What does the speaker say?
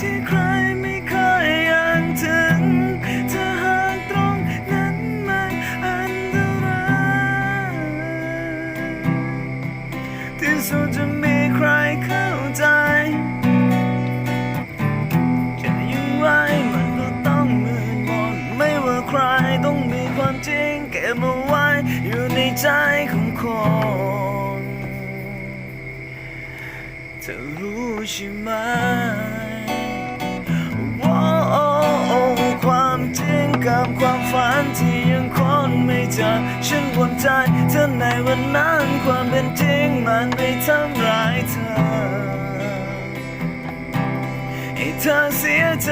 ที่ใครไม่เคยอ่านถึงถ้าหากตรงนั้นมันอันตรายที่สุดจะมีใครเข้าใจจะยังไงมันก็ต้องมืดมนไม่ว่าใครต้องมีความจริงเก็บเอาไว้อยู่ในใจของคนเธอรู้ใช่ไหม ใจเธอในวันนั้นความเป็นจริงมันไปทำร้ายเธอ ให้เธอเสียใจ